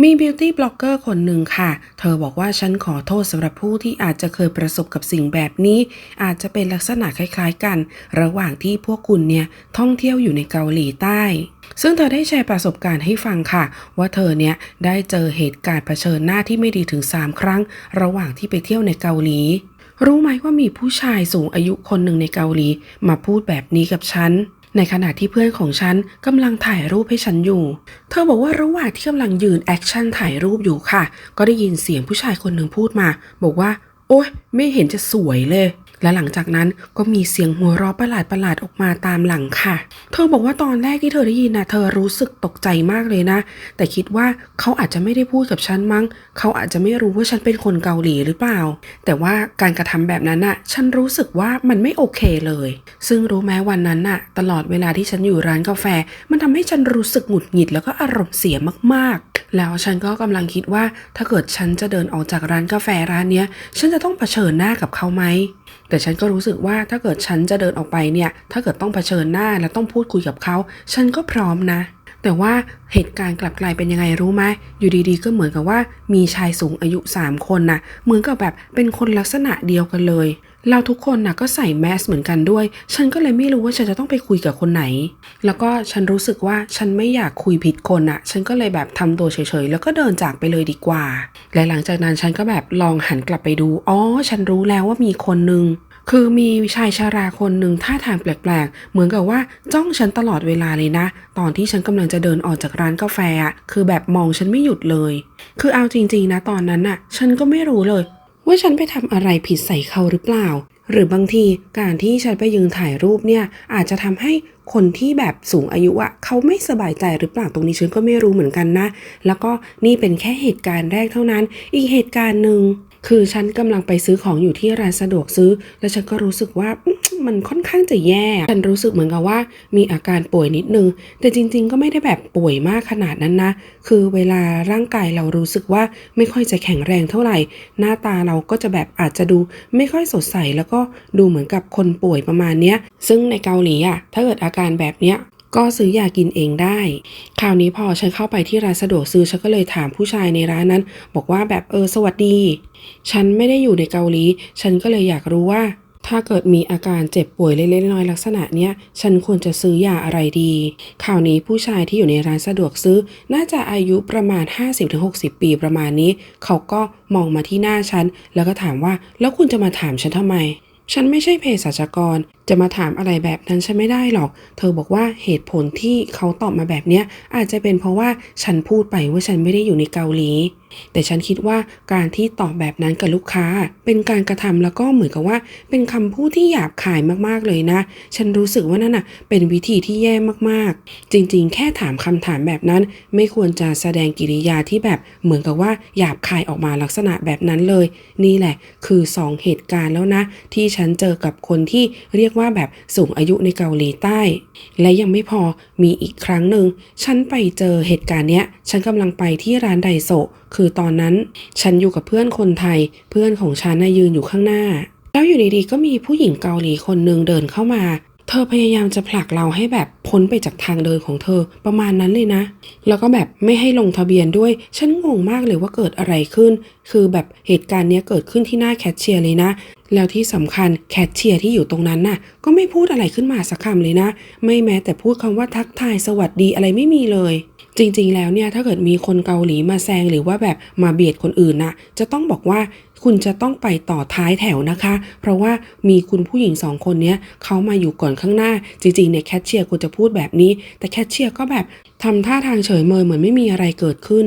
มีบิวตี้บล็อกเกอร์คนหนึ่งค่ะ เธอบอกว่าฉันขอโทษสำหรับผู้ที่อาจจะเคยประสบกับสิ่งแบบนี้ อาจจะเป็นลักษณะคล้ายๆกัน ระหว่างที่พวกคุณเนี่ยท่องเที่ยวอยู่ในเกาหลีใต้ ซึ่งเธอได้แชร์ประสบการณ์ให้ฟังค่ะ ว่าเธอเนี่ยได้เจอเหตุการณ์เผชิญหน้าที่ไม่ดีถึง 3 ครั้ง ระหว่างที่ไปเที่ยวในเกาหลีรู้ไหมว่ามีผู้ชายสูงอายุคนหนึ่งในเกาหลี มาพูดแบบนี้กับฉัน ในขณะที่เพื่อนของฉันกำลังถ่ายรูปให้ฉันอยู่ เธอบอกว่าระหว่างที่กำลังยืนแอคชั่นถ่ายรูปอยู่ค่ะ ก็ได้ยินเสียงผู้ชายคนหนึ่งพูดมา บอกว่า โอ๊ย ไม่เห็นจะสวยเลย และหลังจากนั้นก็มีเสียงหัวเราะประหลาดประหลาดออกมาตามหลังค่ะ เธอบอกว่าตอนแรกที่เธอได้ยินนะเธอรู้สึกตกใจมากเลยนะ แต่คิดว่าเขาอาจจะไม่ได้พูดกับฉันมั้ง เขาอาจจะไม่รู้ว่าฉันเป็นคนเกาหลีหรือเปล่า แต่ว่าการกระทำแบบนั้นน่ะ ฉันรู้สึกว่ามันไม่โอเคเลย ซึ่งรู้ไหมวันนั้นน่ะ ตลอดเวลาที่ฉันอยู่ร้านกาแฟ มันทำให้ฉันรู้สึกหงุดหงิดแล้วก็อารมณ์เสียมากๆ แล้วฉันก็กำลังคิดว่าถ้าเกิดฉันจะเดินออกจากร้านกาแฟร้านเนี้ย ฉันจะต้องเผชิญหน้ากับเขาไหม แต่ฉันก็รู้สึกว่าถ้าเกิดฉันจะเดินออกไปเนี่ย ถ้าเกิดต้องเผชิญหน้าและต้องพูดคุยกับเขา ฉันก็พร้อมนะ แต่ว่าเหตุการณ์กลับกลายเป็นยังไงรู้ไหมอยู่ดีๆ ก็เหมือนกับว่ามีชายสูงอายุ 3 คนนะเหมือนกับแบบเป็นคนลักษณะเดียวกันเลย เราทุกคนนะก็ใส่แมสเหมือนกันด้วย ฉันก็เลยไม่รู้ว่าฉันจะต้องไปคุยกับคนไหน แล้วก็ฉันรู้สึกว่าฉันไม่อยากคุยผิดคนอะฉันก็เลยแบบทำตัวเฉยๆ แล้วก็เดินจากไปเลยดีกว่า และหลังจากนั้นฉันก็แบบลองหันกลับไปดู อ๋อ ฉันรู้แล้วว่ามีคนนึง คือมีชายชาราคนหนึ่งท่าทางแปลกๆ เหมือนกับว่าจ้องฉันตลอดเวลาเลยนะ ตอนที่ฉันกำลังจะเดินออกจากร้านกาแฟอะคือแบบมองฉันไม่หยุดเลย คือเอาจริงๆนะตอนนั้นน่ะฉันก็ไม่รู้เลย ว่าฉันไปทำอะไรผิดใส่เขาหรือเปล่า หรือบางทีการที่ฉันไปยืนถ่ายรูปเนี่ยอาจจะทำให้คนที่แบบสูงอายุอะเขาไม่สบายใจหรือเปล่าตรงนี้ฉันก็ไม่รู้เหมือนกันนะ แล้วก็นี่เป็นแค่เหตุการณ์แรกเท่านั้น อีกเหตุการณ์หนึ่ง คือฉันกำลังไปซื้อของอยู่ที่ร้านสะดวกซื้อ แล้วฉันก็รู้สึกว่ามันค่อนข้างจะแย่ ฉันรู้สึกเหมือนกับว่ามีอาการป่วยนิดนึง แต่จริง ๆ ก็ไม่ได้แบบป่วยมากขนาดนั้นนะ คือเวลาร่างกายเรารู้สึกว่าไม่ค่อยจะแข็งแรงเท่าไหร่ หน้าตาเราก็จะแบบอาจจะดูไม่ค่อยสดใส แล้วก็ดูเหมือนกับคนป่วยประมาณเนี้ย ซึ่งในเกาหลีอะ ถ้าเกิดอาการแบบเนี้ย ก็ซื้อยากินเองได้ คราวนี้พอฉันเข้าไปที่ร้านสะดวกซื้อฉันก็เลยถามผู้ชายในร้านนั้น บอกว่าแบบเออสวัสดี ฉันไม่ได้อยู่ในเกาหลี ฉันก็เลยอยากรู้ว่า ถ้าเกิดมีอาการเจ็บป่วยเล็กๆน้อยๆลักษณะเนี้ย ฉันควรจะซื้อยาอะไรดี คราวนี้ผู้ชายที่อยู่ในร้านสะดวกซื้อ น่าจะอายุประมาณ 50-60 ปีประมาณนี้ เขาก็มองมาที่หน้าฉัน แล้วก็ถามว่า แล้วคุณจะมาถามฉันทำไมฉันไม่ใช่เภสัชกรจะมาถามอะไรแบบนั้นฉันไม่ได้หรอก เธอบอกว่าเหตุผลที่เขาตอบมาแบบเนี้ยอาจจะเป็นเพราะว่าฉันพูดไปว่าฉันไม่ได้อยู่ในเกาหลี แต่ฉันคิดว่าการที่ตอบแบบนั้นกับลูกค้า เป็นการกระทำแล้วก็เหมือนกับว่า เป็นคำพูดที่หยาบคายมากๆเลยนะ ฉันรู้สึกว่านั่นน่ะเป็นวิธีที่แย่มากๆ จริงๆ แค่ถามคำถามแบบนั้น ไม่ควรจะแสดงกิริยาที่แบบเหมือนกับว่าหยาบคายออกมาลักษณะแบบนั้นเลย นี่แหละ คือสองเหตุการณ์แล้วนะ ที่ฉันเจอกับคนที่เรียกว่าแบบสูงอายุในเกาหลีใต้ และยังไม่พอมีอีกครั้งหนึ่ง ฉันไปเจอเหตุการณ์เนี้ย ฉันกำลังไปที่ร้านไดโซคือตอนนั้น ฉันอยู่กับเพื่อนคนไทย เพื่อนของฉันน่ะยืนอยู่ข้างหน้า แล้วอยู่ดีๆก็มีผู้หญิงเกาหลีคนหนึ่งเดินเข้ามาเธอพยายามจะผลักเราให้แบบพ้นไปจากทางเดินของเธอประมาณนั้นเลยนะ แล้วก็แบบไม่ให้ลงทะเบียนด้วย ฉันงงมากเลยว่าเกิดอะไรขึ้น คือแบบเหตุการณ์เนี้ยเกิดขึ้นที่หน้าแคชเชียร์เลยนะ แล้วที่สำคัญแคชเชียร์ที่อยู่ตรงนั้นน่ะ ก็ไม่พูดอะไรขึ้นมาสักคำเลยนะ ไม่แม้แต่พูดคำว่าทักทายสวัสดีอะไรไม่มีเลย จริงๆ แล้วเนี่ยถ้าเกิดมีคนเกาหลีมาแซงหรือว่าแบบมาเบียดคนอื่นน่ะ จะต้องบอกว่า คุณจะต้องไปต่อท้ายแถวนะคะ เพราะว่ามีคุณผู้หญิงสองคนเนี้ยเขามาอยู่ก่อนข้างหน้า จริงๆเนี่ยแคชเชียร์ควรจะพูดแบบนี้ แต่แคชเชียร์ก็แบบทำท่าทางเฉยเมยเหมือนไม่มีอะไรเกิดขึ้น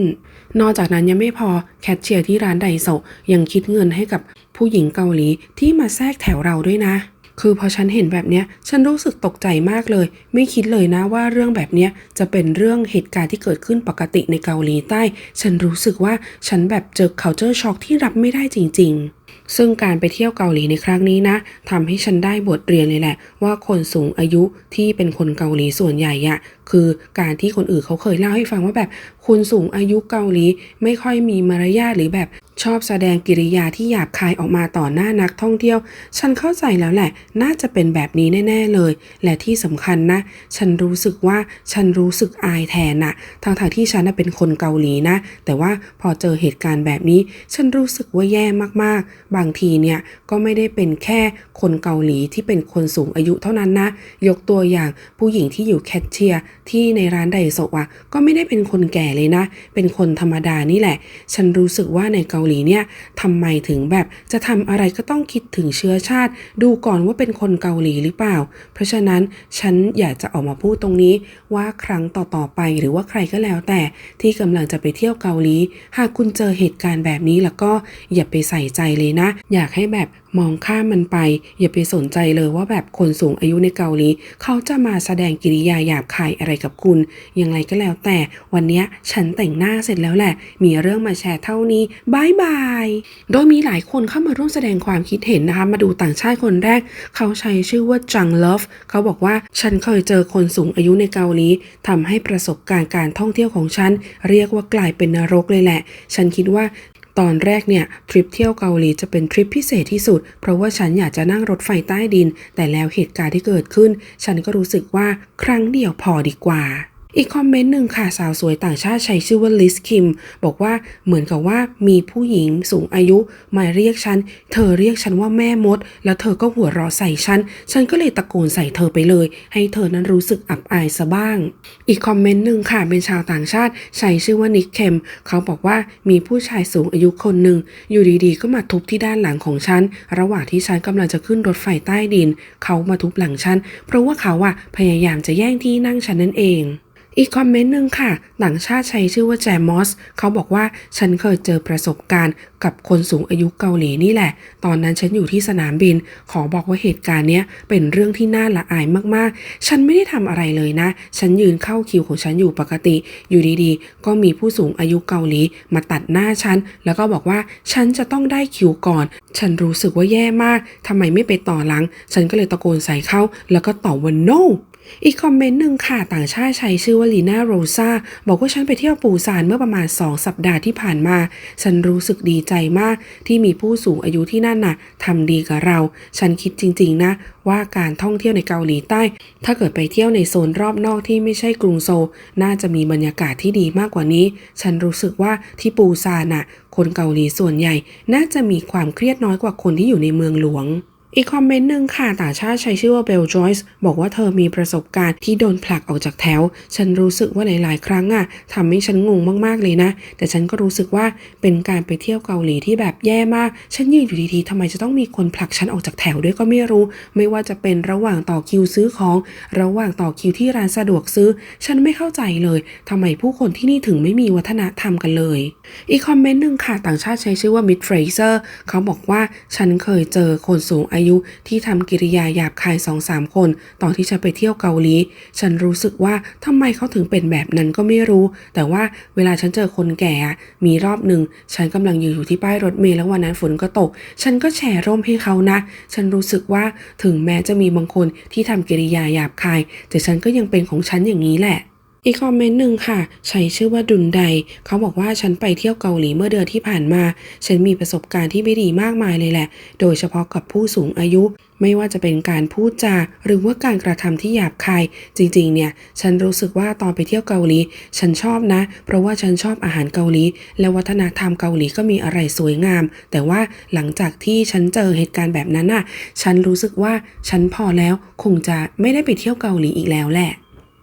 นอกจากนั้นยังไม่พอแคชเชียร์ที่ร้านไดโซยังคิดเงินให้กับผู้หญิงเกาหลีที่มาแทรกแถวเราด้วยนะ คือพอฉันเห็นแบบเนี้ย ฉันรู้สึกตกใจมากเลย ไม่คิดเลยนะว่าเรื่องแบบเนี้ยจะเป็นเรื่องเหตุการณ์ที่เกิดขึ้นปกติในเกาหลีใต้ ฉันรู้สึกว่าฉันแบบเจอ culture shock ที่รับไม่ได้จริง ๆซึ่งการไปเที่ยวเกาหลีในครั้งนี้นะทำให้ฉันได้บทเรียนเลยแหละ ว่าคนสูงอายุที่เป็นคนเกาหลีส่วนใหญ่อะคือการที่คนอื่นเขาเคยเล่าให้ฟังว่าแบบคนสูงอายุเกาหลีไม่ค่อยมีมารยาทหรือแบบ ชอบแสดงกิริยาที่หยาบคายออกมาต่อหน้านักท่องเที่ยว ฉันเข้าใจแล้วแหละ น่าจะเป็นแบบนี้แน่ ๆเลย และที่สำคัญนะ ฉันรู้สึกว่าฉันรู้สึกอายแทนนะทางทางๆที่ฉันเป็นคนเกาหลีนะ แต่ว่าพอเจอเหตุการณ์แบบนี้ ฉันรู้สึกว่าแย่มากๆ บางทีเนี่ยก็ไม่ได้เป็นแค่คนเกาหลีที่เป็นคนสูงอายุเท่านั้นนะ ยกตัวอย่างผู้หญิงที่อยู่แคชเชียร์ที่ในร้านไดโซะก็ไม่ได้เป็นคนแก่เลยนะ เป็นคนธรรมดานี่แหละ ฉันรู้สึกว่าในเกาหลีเนี่ยทำไมถึงแบบจะทำอะไรก็ต้องคิดถึงเชื้อชาติ ดูก่อนว่าเป็นคนเกาหลีหรือเปล่า เพราะฉะนั้นฉันอยากจะออกมาพูดตรงนี้ว่าครั้งต่อๆไปหรือว่าใครก็แล้วแต่ที่กำลังจะไปเที่ยวเกาหลี หากคุณเจอเหตุการณ์แบบนี้แล้วก็อย่าไปใส่ใจเลยนะ อยากให้แบบมองข้ามมันไป อย่าไปสนใจเลยว่าแบบคนสูงอายุในเกาหลี เขาจะมาแสดงกิริยาหยาบคายอะไรกับคุณ ยังไงก็แล้วแต่วันนี้ฉันแต่งหน้าเสร็จแล้วแหละ มีเรื่องมาแชร์เท่านี้บายบาย โดยมีหลายคนเข้ามาร่วมแสดงความคิดเห็นนะคะ มาดูต่างชาติคนแรก เขาใช้ชื่อว่าจังเลอฟเขาบอกว่าฉันเคยเจอคนสูงอายุในเกาหลีทำให้ประสบการณ์การท่องเที่ยวของฉัน เรียกว่ากลายเป็นนรกเลยแหละ ฉันคิดว่าตอนแรกเนี่ยทริปเที่ยวเกาหลีจะเป็นทริปพิเศษที่สุด เพราะว่าฉันอยากจะนั่งรถไฟใต้ดิน แต่แล้วเหตุการณ์ที่เกิดขึ้น ฉันก็รู้สึกว่าครั้งเดียวพอดีกว่า อีกคอมเมนต์หนึ่งค่ะสาวสวยต่างชาติใช้ชื่อว่าลิสคิม บอกว่าเหมือนกับว่ามีผู้หญิงสูงอายุมาเรียกฉัน เธอเรียกฉันว่าแม่มด แล้วเธอก็หัวเราะใส่ฉัน ฉันก็เลยตะโกนใส่เธอไปเลย ให้เธอนั้นรู้สึกอับอายซะบ้าง อีกคอมเมนต์หนึ่งค่ะเป็นชาวต่างชาติใช้ชื่อว่านิกเคมเขาบอกว่ามีผู้ชายสูงอายุคนหนึ่งอยู่ดีๆ ก็มาทุบที่ด้านหลังของฉัน ระหว่างที่ฉันกำลังจะขึ้นรถไฟใต้ดิน เขามาทุบหลังฉันเพราะว่าเขาอะพยายามจะแย่งที่นั่งฉันนั่นเอง อีกคอมเมนต์หนึ่งค่ะ ต่างชาติใช้ชื่อว่าแจมอส เขาบอกว่าฉันเคยเจอประสบการณ์กับคนสูงอายุเกาหลีนี่แหละ ตอนนั้นฉันอยู่ที่สนามบิน ขอบอกว่าเหตุการณ์เนี้ยเป็นเรื่องที่น่าละอายมากๆ ฉันไม่ได้ทำอะไรเลยนะ ฉันยืนเข้าคิวของฉันอยู่ปกติ อยู่ดีๆ ก็มีผู้สูงอายุเกาหลีมาตัดหน้าฉัน แล้วก็บอกว่าฉันจะต้องได้คิวก่อน ฉันรู้สึกว่าแย่มากทำไมไม่ไปต่อหลัง ฉันก็เลยตะโกนใส่เขาแล้วก็ตอบว่า no อีกคอมเมนต์หนึ่งค่ะต่างชาติใช้ชื่อว่าลีน่าโรซาบอกว่าฉันไปเที่ยวปูซานเมื่อประมาณ 2 สัปดาห์ที่ผ่านมา ฉันรู้สึกดีใจมากที่มีผู้สูงอายุที่นั่นน่ะทำดีกับเรา ฉันคิดจริง ๆ นะ ว่าการท่องเที่ยวในเกาหลีใต้ ถ้าเกิดไปเที่ยวในโซนรอบนอกที่ไม่ใช่กรุงโซลน่าจะมีบรรยากาศที่ดีมากกว่านี้ ฉันรู้สึกว่าที่ปูซานน่ะคนเกาหลีส่วนใหญ่ น่าจะมีความเครียดน้อยกว่าคนที่อยู่ในเมืองหลวง อีกคอมเมนต์หนึ่งค่ะต่างชาติใช้ชื่อว่าเบลจอยส์บอกว่าเธอมีประสบการณ์ที่โดนผลักออกจากแถว ฉันรู้สึกว่าหลายๆ ครั้งอะทำให้ฉันงงมากๆเลยนะ แต่ฉันก็รู้สึกว่าเป็นการไปเที่ยวเกาหลีที่แบบแย่มาก ฉันยืนอยู่ดีๆทำไมจะต้องมีคนผลักฉันออกจากแถวด้วยก็ไม่รู้ ไม่ว่าจะเป็นระหว่างต่อคิวซื้อของ ระหว่างต่อคิวที่ร้านสะดวกซื้อ ฉันไม่เข้าใจเลยทำไมผู้คนที่นี่ถึงไม่มีวัฒนธรรมกันเลย อีกคอมเมนต์หนึ่งค่ะต่างชาติใช้ชื่อว่ามิดเฟรเซอร์เขาบอกว่าฉันเคยเจอคนสูงอายุที่ทำกิริยาหยาบคายสองสามคน ตอนที่ฉันไปเที่ยวเกาหลี ฉันรู้สึกว่าทำไมเขาถึงเป็นแบบนั้นก็ไม่รู้ แต่ว่าเวลาฉันเจอคนแก่ มีรอบหนึ่ง ฉันกำลังยืนอยู่ที่ป้ายรถเมล์แล้ววันนั้นฝนก็ตก ฉันก็แชร์ร่มให้เขานะ ฉันรู้สึกว่าถึงแม้จะมีบางคนที่ทำกิริยาหยาบคาย แต่ฉันก็ยังเป็นของฉันอย่างนี้แหละ อีกคอมเมนต์หนึ่งค่ะ ใช้ชื่อว่าดุนได เขาบอกว่าฉันไปเที่ยวเกาหลีเมื่อเดือนที่ผ่านมา ฉันมีประสบการณ์ที่ไม่ดีมากมายเลยแหละ โดยเฉพาะกับผู้สูงอายุ ไม่ว่าจะเป็นการพูดจา หรือว่าการกระทำที่หยาบคาย จริงๆ เนี่ย ฉันรู้สึกว่าตอนไปเที่ยวเกาหลี ฉันชอบนะ เพราะว่าฉันชอบอาหารเกาหลี และวัฒนธรรมเกาหลีก็มีอะไรสวยงาม แต่ว่าหลังจากที่ฉันเจอเหตุการณ์แบบนั้นน่ะ ฉันรู้สึกว่าฉันพอแล้ว คงจะไม่ได้ไปเที่ยวเกาหลีอีกแล้วแหละ